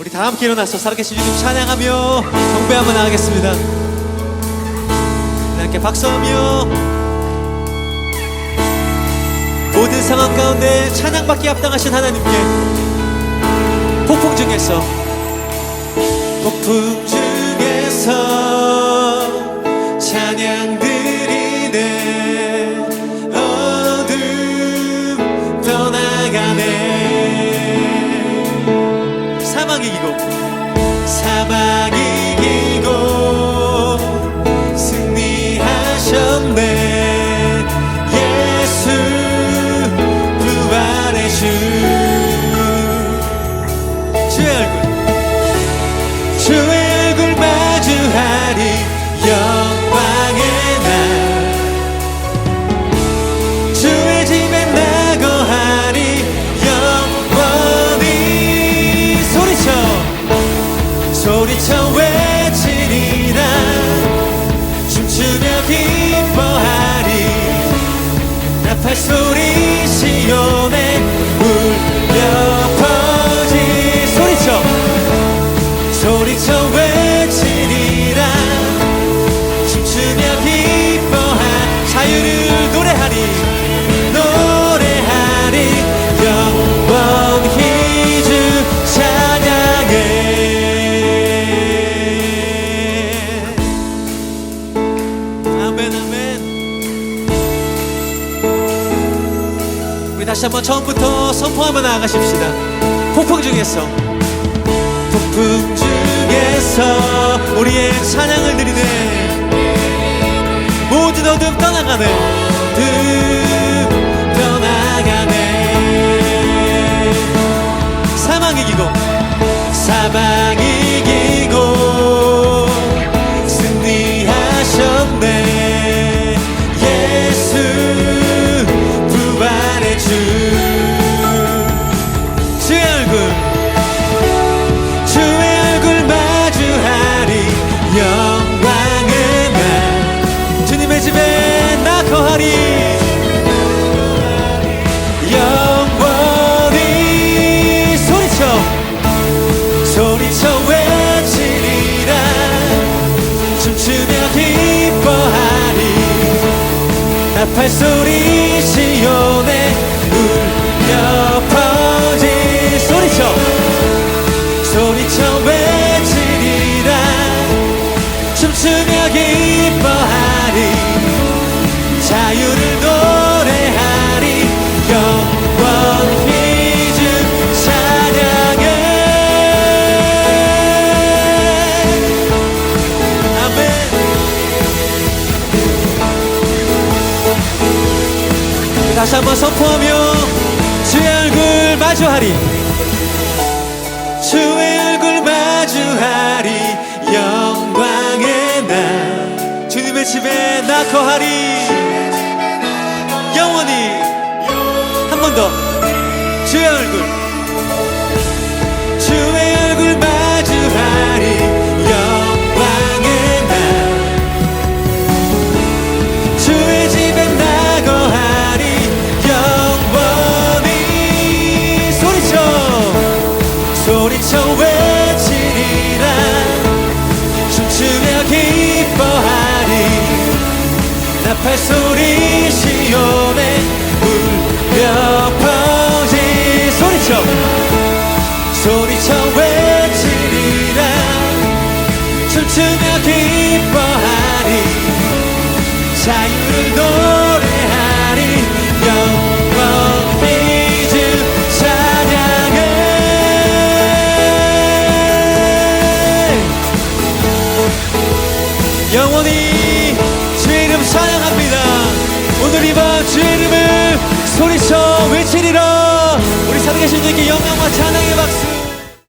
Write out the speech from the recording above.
우리 다 함께 일어나서 살아계신 주님 찬양하며 경배하며 나가겠습니다. 우리 함께 박수하며 모든 상황 가운데 찬양받기 합당하신 하나님께 폭풍 중에서 폭풍 중에서 이 소리쳐 외치리라 춤추며 기뻐하리. 나팔 소리 시온 다시 한번 처음부터 선포하며 나아가십시다. 폭풍 중에서. 폭풍 중에서 우리의 찬양을 드리네 모든 어둠 떠나가네 둠 떠나가네 사망 이기고 사망 이 나팔 소리 시온에 울려 퍼지 소리쳐 소리쳐 외치리라 춤추며 기뻐하리. 자유를 다시 한번 선포하며 주의 얼굴 마주하리. 주의 얼굴 마주하리. 영광의 날 주님의 집에 나 거하리. 영원히 한 번 더 주의 얼굴 나팔 소리 시온에 울려 Sana iyi baksın.